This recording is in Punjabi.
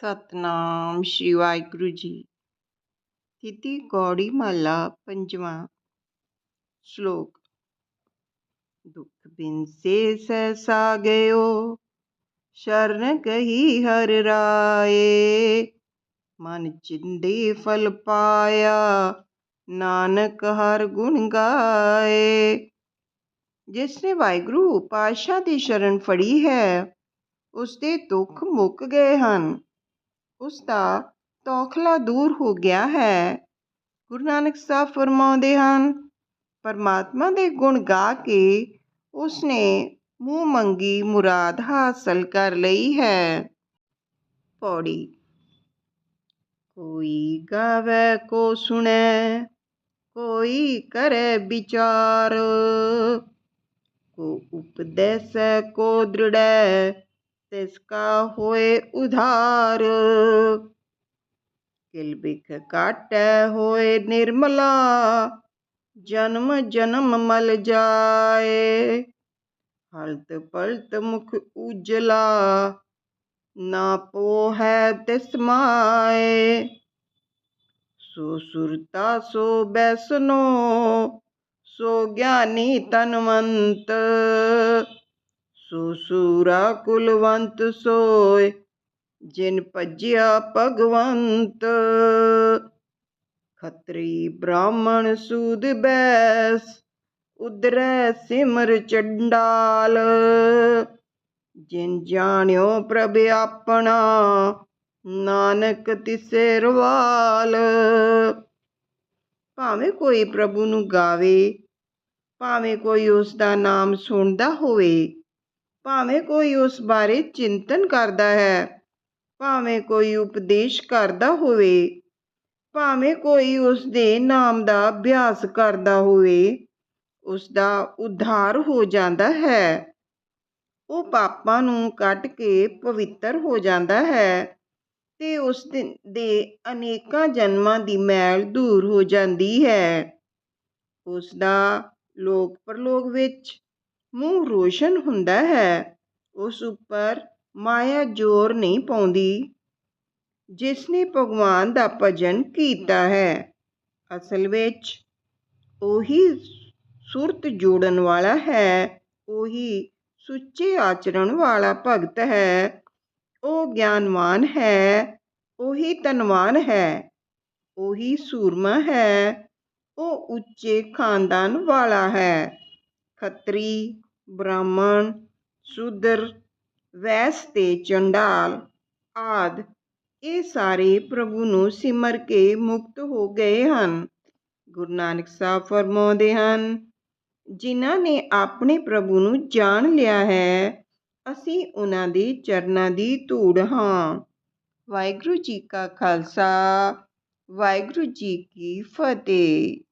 ਸਤਨਾਮ ਸ਼੍ਰੀ ਵਾਹਿਗੁਰੂ ਜੀ। ਥਿਤੀ ਕੌੜੀ ਮਹਲਾ ਪੰਜਵਾਂ ਸ਼ਲੋਕ। ਦੁਖ ਬਿਨ ਸੇ ਸਹਿਸਾ ਗਇਓ, ਸ਼ਰਨ ਕਹੀ ਹਰ ਰਾਏ। ਮਨ ਚਿੰਦੇ ਫਲ ਪਾਇਆ, ਨਾਨਕ ਹਰ ਗੁਣ ਗਾਏ। ਜਿਸ ਨੇ ਵਾਹਿਗੁਰੂ ਪਾਤਸ਼ਾਹ ਦੀ ਸ਼ਰਨ ਫੜੀ ਹੈ ਉਸ ਦੇ ਦੁੱਖ ਮੁੱਕ ਗਏ ਹਨ। ਉਸ ਦਾ ਤੌਖਲਾ ਦੂਰ ਹੋ ਗਿਆ ਹੈ। ਗੁਰੂ ਨਾਨਕ ਸਾਹਿਬ ਫਰਮਾਉਂਦੇ ਹਨ, ਪਰਮਾਤਮਾ ਦੇ ਗੁਣ ਗਾ ਕੇ ਉਸ ਨੇ ਮੂੰਹ ਮੰਗੀ ਮੁਰਾਦ ਹਾਸਲ ਕਰ ਲਈ ਹੈ। ਪੌੜੀ। ਕੋਈ ਗਾਵੇ ਕੋ ਸੁਣੇ, ਕੋਈ ਕਰੇ ਵਿਚਾਰ, ਕੋ ਉਪਦੇਸ ਕੋ ਦ੍ਰਿੜੈ ਤਿਸਕਾ ਹੋਏ ਉਧਾਰ ਕਿਲ ਬਿਖ ਕਾਟੈ ਹੋਏ ਨਿਰਮਲਾ ਜਨਮ ਜਨਮ ਮਲ ਜਾਏ ਹਲਤ ਪਲਤ ਮੁਖ ਉਜਲਾ ਨਾ ਪੋ ਹੈ ਤਿਸ ਮਾਏ ਸੋ ਸੁਰਤਾ ਸੋ ਬੈਸਨੋ ਸੋ ਗਿਆਨੀ ਕੁਲਵੰਤ ਸੋਏ, ਜਿਨ ਭਜਿਆ ਭਗਵੰਤ। ਖੱਤਰੀ ਬ੍ਰਾਹਮਣ ਸੂਦ ਬੈਸ ਉਦਰੈ ਸਿਮਰ ਚੰਡਾਲ। ਜਿਨ ਜਾਣਿਓ ਪ੍ਰਭ ਆਪਣਾ, ਨਾਨਕ ਤਿਸੇ ਰਵਾਲ। ਭਾਵੇਂ ਕੋਈ ਪ੍ਰਭੂ ਨੂੰ ਗਾਵੇ, ਭਾਵੇਂ ਕੋਈ ਉਸ ਦਾ ਨਾਮ ਸੁਣਦਾ ਹੋਵੇ ਭਾਵੇਂ ਕੋਈ ਉਸ ਬਾਰੇ ਚਿੰਤਨ ਕਰਦਾ ਹੈ, ਭਾਵੇਂ ਕੋਈ ਉਪਦੇਸ਼ ਕਰਦਾ ਹੋਵੇ, ਭਾਵੇਂ ਕੋਈ ਉਸ ਦੇ ਨਾਮ ਦਾ ਅਭਿਆਸ ਕਰਦਾ ਹੋਵੇ, ਉਸ ਦਾ ਉଦ୍ਧਾਰ ਹੋ ਜਾਂਦਾ ਹੈ। ਉਹ ਪਾਪਾਂ ਨੂੰ ਕੱਟ ਕੇ ਪਵਿੱਤਰ ਹੋ ਜਾਂਦਾ ਹੈ ਤੇ ਉਸ ਦੇ ਅਨੇਕਾਂ ਜਨਮਾਂ ਦੀ ਮੈਲ ਦੂਰ ਹੋ ਜਾਂਦੀ ਹੈ। ਉਸ ਦਾ ਲੋਕ ਪਰਲੋਕ ਵਿੱਚ ਮੂੰਹ ਰੋਸ਼ਨ ਹੁੰਦਾ ਹੈ। ਉਸ ਉੱਪਰ ਮਾਇਆ ਜ਼ੋਰ ਨਹੀਂ ਪਾਉਂਦੀ। ਜਿਸ ਨੇ ਭਗਵਾਨ ਦਾ ਭਜਨ ਕੀਤਾ ਹੈ, ਅਸਲ ਵਿੱਚ ਉਹੀ ਸੁਰਤ ਜੋੜਨ ਵਾਲਾ ਹੈ, ਉਹੀ ਸੁੱਚੇ ਆਚਰਣ ਵਾਲਾ ਭਗਤ ਹੈ। ਉਹ ਗਿਆਨਵਾਨ ਹੈ, ਉਹੀ ਧਨਵਾਨ ਹੈ, ਉਹੀ ਸੂਰਮਾ ਹੈ, ਉਹ ਉੱਚੇ ਖਾਨਦਾਨ ਵਾਲਾ ਹੈ। ਖੱਤਰੀ ਬ੍ਰਾਹਮਣ ਸ਼ੂਦਰ ਵੈਸ ਤੇ ਚੰਡਾਲ ਆਦਿ, ਇਹ ਸਾਰੇ ਪ੍ਰਭੂ ਨੂੰ ਸਿਮਰ ਕੇ ਮੁਕਤ ਹੋ ਗਏ ਹਨ। ਗੁਰੂ ਨਾਨਕ ਸਾਹਿਬ ਫਰਮਾਉਂਦੇ ਹਨ, ਜਿਨ੍ਹਾਂ ਨੇ ਆਪਣੇ ਪ੍ਰਭੂ ਨੂੰ ਜਾਣ ਲਿਆ ਹੈ, ਅਸੀਂ ਉਹਨਾਂ ਦੇ ਚਰਨਾਂ ਦੀ ਧੂੜ ਹਾਂ। ਵਾਹਿਗੁਰੂ ਜੀ ਕਾ ਖਾਲਸਾ, ਵਾਹਿਗੁਰੂ ਜੀ ਕੀ ਫਤਿਹ।